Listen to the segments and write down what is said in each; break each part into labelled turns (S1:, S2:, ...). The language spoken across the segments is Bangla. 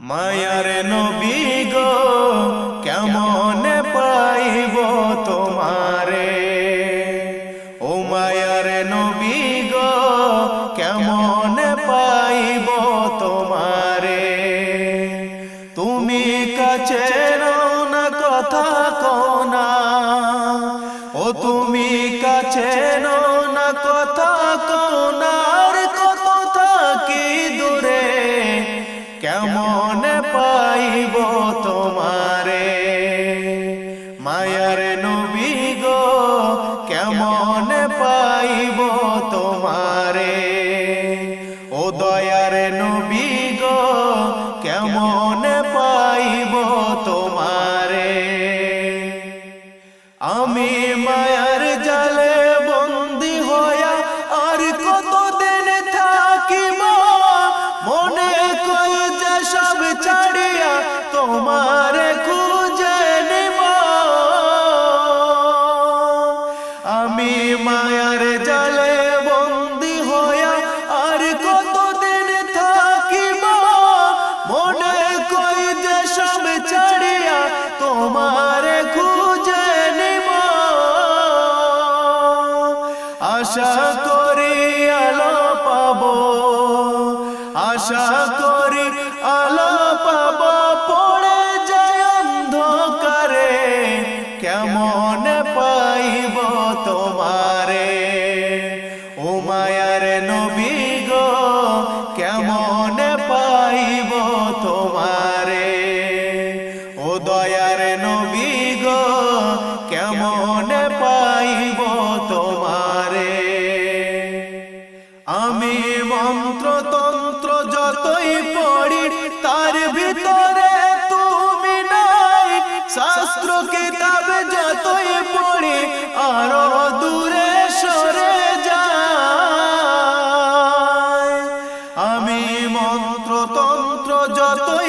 S1: মায়ার নবী গো, কেমন পাইব তোমারে? ও মায়ার নবী গো, কেমন পাইব তোমারে? তুমি কাছে না কথা কোনা মায়ার নবী গো, কেমন পাইব তোমারে? ও দয়ার নবী গো, কেমন পাইব তোমারে? আমি মায়ার জালে বন্দি হয়া আর কতদিন থাকিব? মনে কই যে সব ছাড়িয়া তোমার আমি মায়ার জালে বন্দি হইয়া আর কতদিন থাকিব? মনে কই যে সব ছাড়িয়া তোমার খুঁজে নিব। আশা করি আলো পাবো, আশা করি আলো পাবো। পড়ে যায় অন্ধকারে, কেমন গো কেমন পাইব তোমারে? ও দয়ার নবী গো কেমন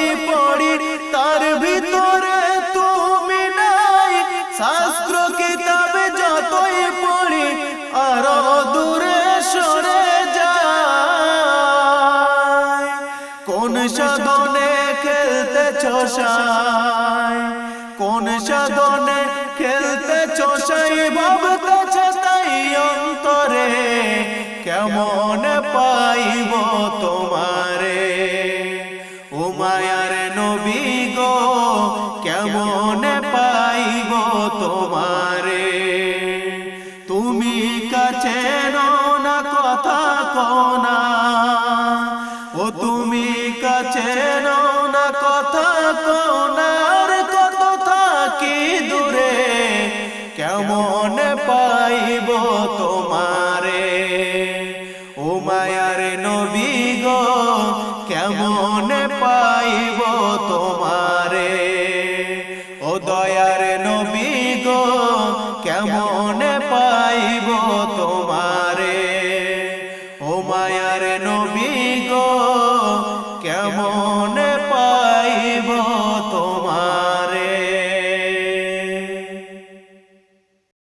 S1: যতই পড়ি, তার ভিতরে তুমি নাই। শাস্ত্র, কিতাব যতই পড়ি, আরও দূরে সরে যায় কোন সাধনে খেলতে চষাই, কোন সাধনে খেলতে চষাই, ভাবতে তাই অন্তরে কেমন পাইব তোমারে তোমারে। তুমি কাছে না কথা কোনা ও তুমি কাছে না কথা কোনার কত থাকি দূরে, কেমন পাইব তোমারে? ও মায়ার নবী গো, কেমন পাইব তোমারে? ও গো কেমন